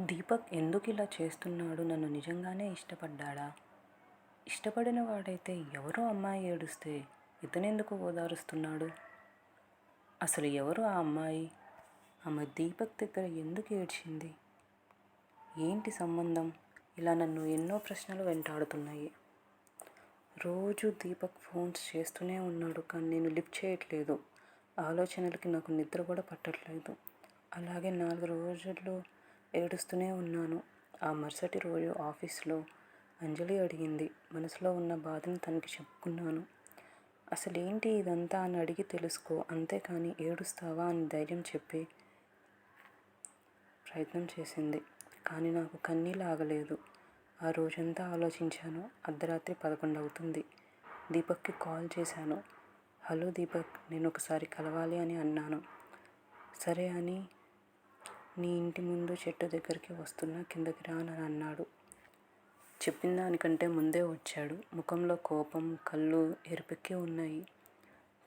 దీపక్ ఎందుకు ఇలా చేస్తున్నాడు? నన్ను నిజంగానే ఇష్టపడ్డాడా? ఇష్టపడిన వాడైతే ఎవరో అమ్మాయి ఏడుస్తే ఇతనెందుకు ఓదారుస్తున్నాడు? అసలు ఎవరు ఆ అమ్మాయి? ఆమె దీపక్ దగ్గర ఎందుకు ఏడ్చింది? ఏంటి సంబంధం? ఇలా నన్ను ఎన్నో ప్రశ్నలు వెంటాడుతున్నాయి. రోజు దీపక్ ఫోన్స్ చేస్తూనే ఉన్నాడు కానీ నేను లిఫ్ట్ చేయట్లేదు. ఆలోచనలకి నాకు నిద్ర కూడా పట్టట్లేదు. అలాగే నాలుగు రోజుల్లో ఏడుస్తూనే ఉన్నాను. ఆ మరుసటి రోజు ఆఫీస్లో అంజలి అడిగింది. మనసులో ఉన్న బాధను తనకి చెప్పుకున్నాను. అసలేంటి ఇదంతా అని అడిగి తెలుసుకో. అంతేకాని ఏడుస్తావా అని ధైర్యం చెప్పి ప్రయత్నం చేసింది. కానీ నాకు కన్నీళ్ళు ఆగలేదు. ఆ రోజంతా ఆలోచించాను. అర్ధరాత్రి పదకొండు అవుతుంది దీపక్కి కాల్ చేశాను. హలో దీపక్ నేను ఒకసారి కలవాలి అని అన్నాను. సరే అని నీ ఇంటి ముందు చెట్టు దగ్గరికి వస్తున్నా కిందకి రా అని అన్నాడు. చెప్పిన దానికంటే ముందే వచ్చాడు. ముఖంలో కోపం కళ్ళు ఎరుపెక్కి ఉన్నాయి.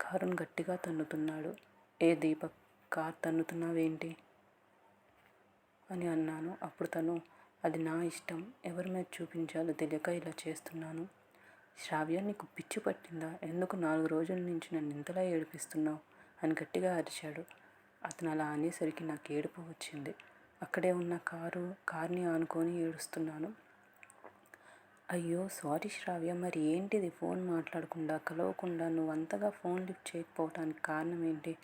కారును గట్టిగా తన్నుతున్నాడు. ఏ దీపక్ కార్ తన్నుతున్నావేంటి? అని అన్నాను. అప్పుడు తను అది నా ఇష్టం. ఎవరి మీద చూపించాలో తెలియక ఇలా చేస్తున్నాను. శ్రావ్య నీకు పిచ్చి పట్టిందా? ఎందుకు నాలుగు రోజుల నుంచి నన్ను ఇంతలా ఏడిపిస్తున్నావు? అని గట్టిగా అరిచాడు. అతను అలా అనేసరికి నాకు ఏడుపు వచ్చింది. అక్కడే ఉన్న కారు కార్ని ఆనుకొని ఏడుస్తున్నాను. అయ్యో సారీ శ్రావ్య మరి ఏంటిది ఫోన్ మాట్లాడకుండా కలవకుండా నువ్వు అంతగా ఫోన్ లిఫ్ట్ చేయకపోవటానికి కారణం ఏంటి?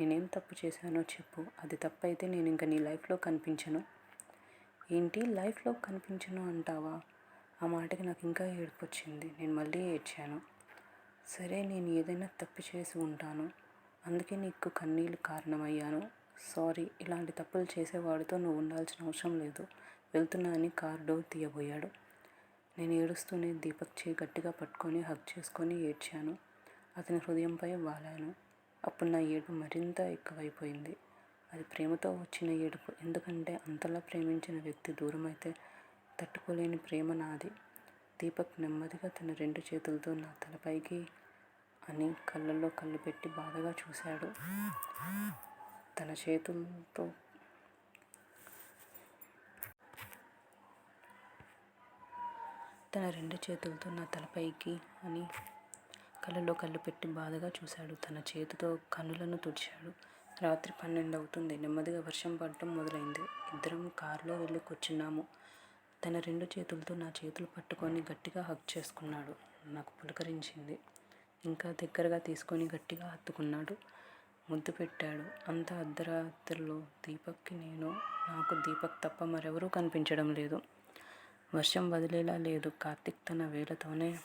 నేనేం తప్పు చేశానో చెప్పు. అది తప్పైతే నేను ఇంకా నీ లైఫ్లో కనిపించను. ఏంటి? లైఫ్లో కనిపించను అంటావా? ఆ మాటకి నాకు ఇంకా ఏడుపు వచ్చింది. నేను మళ్ళీ ఏడ్చాను. సరే నేను ఏదైనా తప్పు చేసి ఉంటాను. అందుకే నీకు కన్నీళ్ళు కారణమయ్యాను. సారీ ఇలాంటి తప్పులు చేసేవాడితో నువ్వు ఉండాల్సిన అవసరం లేదు. వెళ్తున్నా అని కార్ డోర్ తీయబోయాడు. నేను ఏడుస్తూనే దీపక్ చేయి గట్టిగా పట్టుకొని హగ్ చేసుకొని ఏడ్చాను. అతని హృదయంపై వాలాను. అప్పుడు నా ఏడుపు మరింత ఎక్కువైపోయింది. అది ప్రేమతో వచ్చిన ఏడుపు. ఎందుకంటే అంతలా ప్రేమించిన వ్యక్తి దూరమైతే తట్టుకోలేని ప్రేమ నాది. దీపక్ నెమ్మదిగా తన రెండు చేతులతో నా తలపైకి అని కళ్ళల్లో కళ్ళు పెట్టి బాధగా చూశాడు. తన చేతులతో తన రెండు చేతులతో నా తలపైకి అని కళ్ళలో కళ్ళు పెట్టి బాధగా చూశాడు. తన చేతితో కన్నులను తుడిచాడు. రాత్రి పన్నెండు అవుతుంది. నెమ్మదిగా వర్షం పడటం మొదలైంది. ఇద్దరం కారులో వెళ్ళి కూర్చున్నాము. తన రెండు చేతులతో నా చేతులు పట్టుకొని గట్టిగా హక్ చేసుకున్నాడు. నాకు పులకరించింది. ఇంకా దగ్గరగా తీసుకొని గట్టిగా హత్తుకున్నాడు. ముద్దు పెట్టాడు. అంత అర్ధరాత్రిలో దీపక్కి నేను నాకు దీపక్ తప్ప మరెవరూ కనిపించడం లేదు. వర్షం వదిలేలా లేదు. కార్తిక్ తన వేలతోనే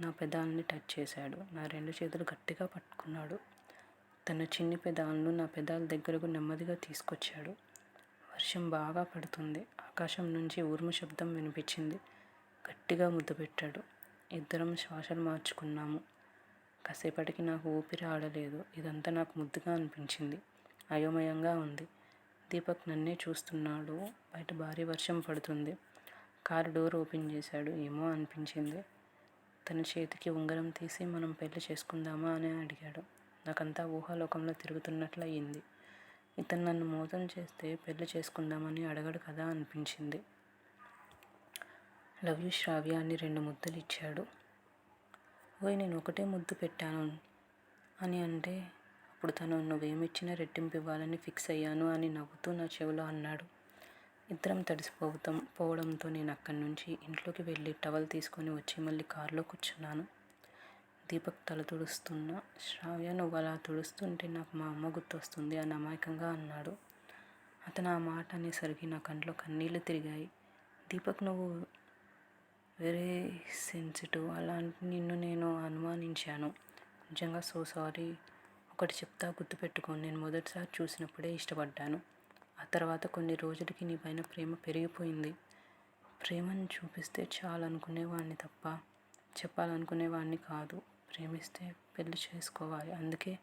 నా పెదాలని టచ్ చేశాడు. నా రెండు చేతులు గట్టిగా పట్టుకున్నాడు. తన చిన్ని పెదాలను నా పెదాల దగ్గరకు నెమ్మదిగా తీసుకొచ్చాడు. వర్షం బాగా పడుతుంది. ఆకాశం నుంచి ఊర్మ శబ్దం వినిపించింది. గట్టిగా ముద్దు పెట్టాడు. ఇద్దరం శ్వాసలు మార్చుకున్నాము. కాసేపటికి నాకు ఊపిరి ఆడలేదు. ఇదంతా నాకు ముద్దుగా అనిపించింది. అయోమయంగా ఉంది. దీపక్ నన్నే చూస్తున్నాడు. బయట భారీ వర్షం పడుతుంది. కారు డోర్ ఓపెన్ చేశాడు. ఏమో అనిపించింది. తన చేతికి ఉంగరం తీసి మనం పెళ్ళి చేసుకుందామా అని అడిగాడు. నాకంతా ఊహాలోకంలో తిరుగుతున్నట్లు అయింది ఇతను నన్ను మోసం చేస్తే పెళ్ళి చేసుకుందామని అడగడు కదా అనిపించింది. లవ్ యూ శ్రావ్య అని రెండు ముద్దలు ఇచ్చాడు ఓయ్ నేను ఒకటే ముద్దు పెట్టాను అని అంటే అప్పుడు తను నువ్వేమిచ్చినా రెట్టింపు ఇవ్వాలని ఫిక్స్ అయ్యాను అని నవ్వుతూ నా చెవిలో అన్నాడు. ఇద్దరం తడిసిపోతాం పోవడంతో నేను అక్కడి నుంచి ఇంట్లోకి వెళ్ళి టవల్ తీసుకొని వచ్చి మళ్ళీ కారులో కూర్చున్నాను. దీపక్ తల తుడుస్తున్నా శ్రావ్య నువ్వు అలా తుడుస్తుంటే నాకు మా అమ్మ గుర్తొస్తుంది అని అమాయకంగా అన్నాడు. అతను ఆ మాట అనేసరికి నా కంట్లో కన్నీళ్ళు తిరిగాయి. దీపక్ నువ్వు వెరీ సెన్సిటివ్ అలాంటి నిన్ను నేను అనుమానించాను. నిజంగా సో సారీ. ఒకటి చెప్తా గుర్తుపెట్టుకో నేను మొదటిసారి చూసినప్పుడే ఇష్టపడ్డాను. ఆ తర్వాత కొన్ని రోజులకి నీ పైన ప్రేమ పెరిగిపోయింది. ప్రేమను చూపిస్తే చాలనుకునేవాడిని తప్ప చెప్పాలనుకునేవాడిని కాదు. ప్రేమిస్తే పెళ్ళి చేసుకోవాలి. అందుకే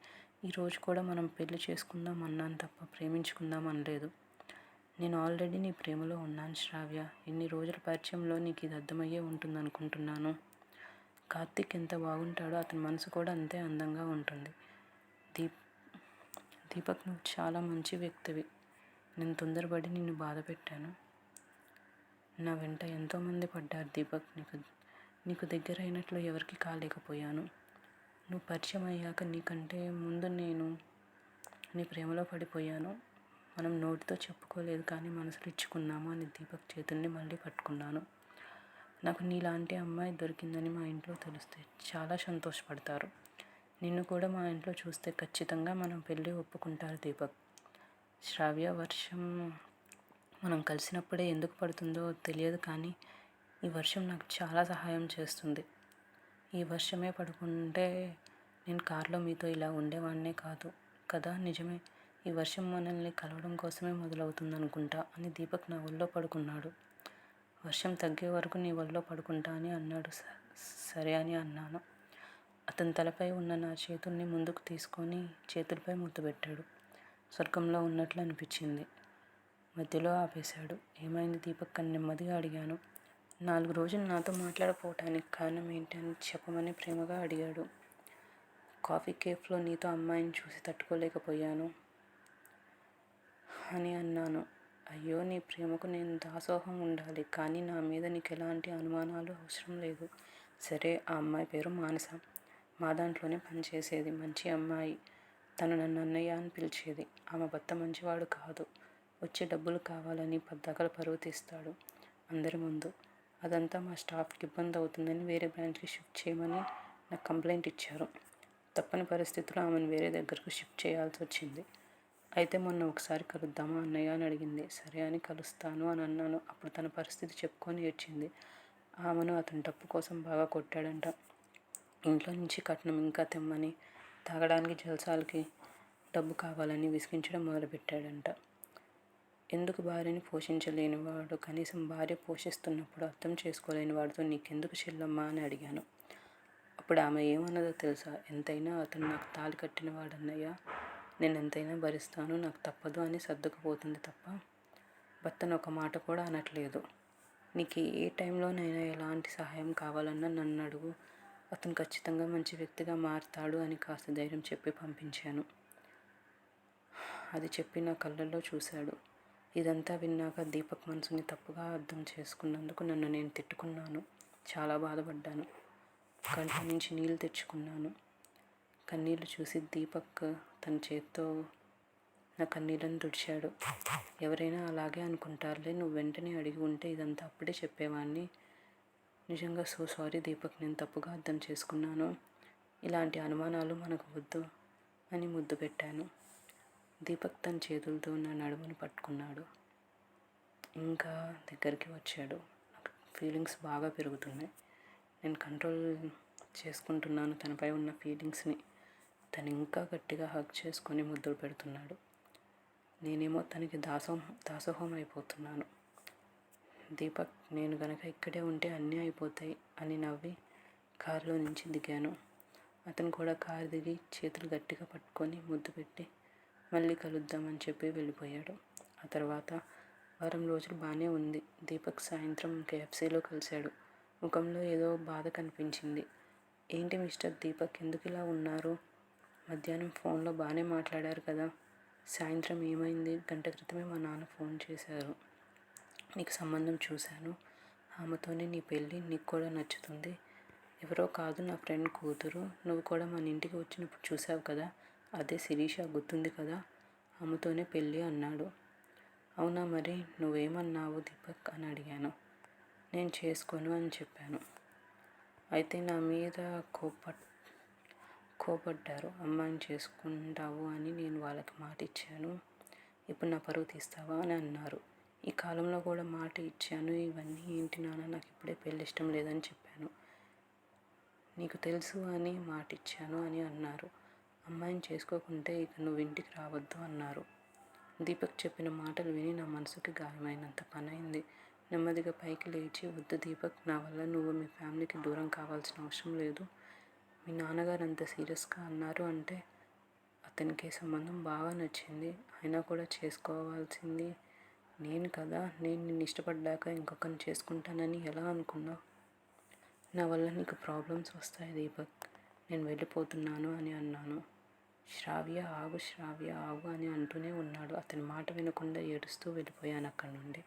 ఈరోజు కూడా మనం పెళ్ళి చేసుకుందాం అన్నాను తప్ప ప్రేమించుకుందాం అనలేదు. నేను ఆల్రెడీ నీ ప్రేమలో ఉన్నాను శ్రావ్య. ఇన్ని రోజుల పరిచయంలో నీకు ఇది అర్థమయ్యే ఉంటుంది అనుకుంటున్నాను కార్తిక్ ఎంత బాగుంటాడో అతని మనసు కూడా అంతే అందంగా ఉంటుంది. దీప్ దీపక్ నువ్వు చాలా మంచి వ్యక్తివి. నేను తొందరపడి నిన్ను బాధ పెట్టాను. నా వెంట ఎంతోమంది పడ్డారు దీపక్. నీకు నీకు దగ్గర అయినట్లు ఎవరికి కాలేకపోయాను నువ్వు పరిచయం అయ్యాక నీకంటే ముందు నేను నీ ప్రేమలో పడిపోయాను. మనం నోటితో చెప్పుకోలేదు కానీ మనసులో ఇచ్చుకున్నాము అని దీపక్ చేతుల్ని మళ్ళీ పట్టుకున్నాను. నాకు నీలాంటి అమ్మాయి దొరికిందని మా ఇంట్లో తెలిస్తే చాలా సంతోషపడతారు. నిన్ను కూడా మా ఇంట్లో చూస్తే ఖచ్చితంగా మనం పెళ్ళి ఒప్పుకుంటారు దీపక్. శ్రావ్య వర్షం మనం కలిసినప్పుడే ఎందుకు పడుతుందో తెలియదు కానీ ఈ వర్షం నాకు చాలా సహాయం చేస్తుంది. ఈ వర్షమే పడుకుంటే నేను కారులో మీతో ఇలా ఉండేవాడినే కాదు కదా? నిజమే. ఈ వర్షం మనల్ని కలవడం కోసమే మొదలవుతుంది అనుకుంటా అని దీపక్ నా ఒళ్ళో పడుకున్నాడు. వర్షం తగ్గే వరకు నీ ఒళ్ళో పడుకుంటా అని అన్నాడు "స- సరే అని అన్నాను. అతని తలపై ఉన్న నా చేతుల్ని ముందుకు తీసుకొని చేతులపై ముద్దు పెట్టాడు. స్వర్గంలో ఉన్నట్లు అనిపించింది. మధ్యలో ఆపేశాడు. ఏమైంది దీపక్ అని నెమ్మదిగా అడిగాను. నాలుగు రోజులు నాతో మాట్లాడపోవటానికి కారణం ఏంటి అని చెప్పమని ప్రేమగా అడిగాడు. కాఫీ కేఫ్లో నీతో అమ్మాయిని చూసి తట్టుకోలేకపోయాను. అని అన్నాను. అయ్యో నీ ప్రేమకు నేను దాసోహం ఉండాలి కానీ నా మీద నీకు ఎలాంటి అనుమానాలు అవసరం లేదు. సరే ఆ అమ్మాయి పేరు మానస. మా దాంట్లోనే పనిచేసేది మంచి అమ్మాయి. తను నన్ను అన్నయ్య అని పిలిచేది. ఆమె భర్త మంచివాడు కాదు. వచ్చే డబ్బులు కావాలని పద్దాకలు పరువు తీస్తాడు అందరి ముందు. అదంతా మా స్టాఫ్కి ఇబ్బంది అవుతుందని వేరే బ్రాంచ్కి షిఫ్ట్ చేయమని నాకు కంప్లైంట్ ఇచ్చారు. తప్పని పరిస్థితుల్లో ఆమెను వేరే దగ్గరకు షిఫ్ట్ చేయాల్సి వచ్చింది. అయితే మొన్న ఒకసారి కలుద్దామా అన్నయ్య అని అడిగింది. సరే అని కలుస్తాను అని అన్నాను. అప్పుడు తన పరిస్థితి చెప్పుకొని ఏడ్చింది. ఆమెను అతని డప్పు కోసం బాగా కొట్టాడంట. ఇంట్లో నుంచి కట్నం ఇంకా తెమ్మని తాగడానికి జలసాలకి డబ్బు కావాలని విసిగించడం మొదలుపెట్టాడంట. ఎందుకు భార్యని పోషించలేని వాడు? కనీసం భార్య పోషిస్తున్నప్పుడు అర్థం చేసుకోలేని వాడితో నీకెందుకు చెల్లమ్మా అని అడిగాను. అప్పుడు ఆమె ఏమన్నదో తెలుసా? ఎంతైనా అతను నాకు తాళి కట్టిన వాడన్నయ్య. నేను ఎంతైనా భరిస్తాను నాకు తప్పదు అని సర్దుకుపోతుంది తప్ప భర్తను ఒక మాట కూడా అనట్లేదు. నీకు ఏ టైంలోనైనా ఎలాంటి సహాయం కావాలన్నా నన్ను అడుగు. అతను ఖచ్చితంగా మంచి వ్యక్తిగా మారుతాడు అని కాస్త ధైర్యం చెప్పి పంపించాను. అది చెప్పి నా కళ్ళల్లో చూశాడు. ఇదంతా విన్నాక దీపక్ మనసుని తప్పుగా అర్థం చేసుకున్నందుకు నన్ను నేను తిట్టుకున్నాను. చాలా బాధపడ్డాను. కంటి నుంచి నీళ్ళు తెచ్చుకున్నాను. కన్నీళ్ళు చూసి దీపక్ తన చేత్తో నా కన్నీళ్ళని తుడిచాడు. ఎవరైనా అలాగే అనుకుంటారులే నువ్వు వెంటనే అడిగి ఉంటే ఇదంతా అప్పుడే చెప్పేవాడిని నిజంగా సో సారీ దీపక్ నేను తప్పుగా అర్థం చేసుకున్నాను. ఇలాంటి అనుమానాలు మనకు వద్దు అని ముద్దు పెట్టాను. దీపక్ తన చేతులతో నా నడుమును పట్టుకున్నాడు. ఇంకా దగ్గరికి వచ్చాడు. నాకు ఫీలింగ్స్ బాగా పెరుగుతున్నాయి. నేను కంట్రోల్ చేసుకుంటున్నాను తనపై ఉన్న ఫీలింగ్స్ని. తను ఇంకా గట్టిగా హగ్ చేసుకొని ముద్దులు పెడుతున్నాడు. నేనేమో తనకి దాసోహం దాసోహం అయిపోతున్నాను దీపక్ నేను గనక ఇక్కడే ఉంటే అన్నీ అయిపోతాయి అని నవ్వి కారులో నుంచి దిగాను. అతను కూడా కారు దిగి చేతులు గట్టిగా పట్టుకొని ముద్దు పెట్టి మళ్ళీ కలుద్దామని చెప్పి వెళ్ళిపోయాడు. ఆ తర్వాత వారం రోజులు బాగానే ఉంది. దీపక్ సాయంత్రం కేఎఫ్సీలో కలిశాడు. ముఖంలో ఏదో బాధ కనిపించింది. ఏంటి మిస్టర్ దీపక్? ఎందుకు ఇలా ఉన్నారు? మధ్యాహ్నం ఫోన్లో బాగానే మాట్లాడారు కదా. సాయంత్రం ఏమైంది? గంట క్రితమే మా నాన్న ఫోన్ చేశారు. నీకు సంబంధం చూశాను. ఆమెతోనే నీ పెళ్ళి నీకు కూడా నచ్చుతుంది. ఎవరో కాదు నా ఫ్రెండ్ కూతురు. నువ్వు కూడా మన ఇంటికి వచ్చినప్పుడు చూసావు కదా. అదే శిరీష గుర్తుంది కదా. ఆమెతోనే పెళ్ళి అన్నాడు. అవునా మరి? నువ్వేమన్నావు దీపక్ అని అడిగాను. నేను చేసుకోను అని చెప్పాను. అయితే నా మీద కోప కోపడ్డారు. అమ్మాయిని చేసుకుంటావు అని నేను వాళ్ళకి మాట ఇచ్చాను ఇప్పుడు నా పరువు తీస్తావా? అని అన్నారు. ఈ కాలంలో కూడా మాట ఇచ్చాను. ఇవన్నీ ఏంటి నాన్న? నాకు ఇప్పుడే పెళ్ళి ఇష్టం లేదని చెప్పాను. నీకు తెలుసు అని మాట ఇచ్చాను అని అన్నారు. అమ్మాయిని చేసుకోకుంటే ఇక నువ్వు ఇంటికి రావద్దు అన్నారు. దీపక్ చెప్పిన మాటలు విని నా మనసుకి గాయమైనంత పని అయింది నెమ్మదిగా పైకి లేచి వద్దు దీపక్ నా వల్ల నువ్వు మీ ఫ్యామిలీకి దూరం కావాల్సిన అవసరం లేదు. మీ నాన్నగారు అంత సీరియస్గా అన్నారు అంటే అతనికి సంబంధం బాగా నచ్చింది. అయినా కూడా చేసుకోవాల్సింది. నేను కదా నేను నిన్ను ఇష్టపడ్డాక ఇంకొకరిని చేసుకుంటానని ఎలా అనుకున్నావు? నా వల్ల నీకు ప్రాబ్లమ్స్ వస్తాయి దీపక్. నేను వెళ్ళిపోతున్నాను అని అన్నాను. శ్రావ్య ఆగు శ్రావ్య ఆగు అని అంటూనే ఉన్నాడు. అతని మాట వినకుండా ఏడుస్తూ వెళ్ళిపోయాను అక్కడి నుండి.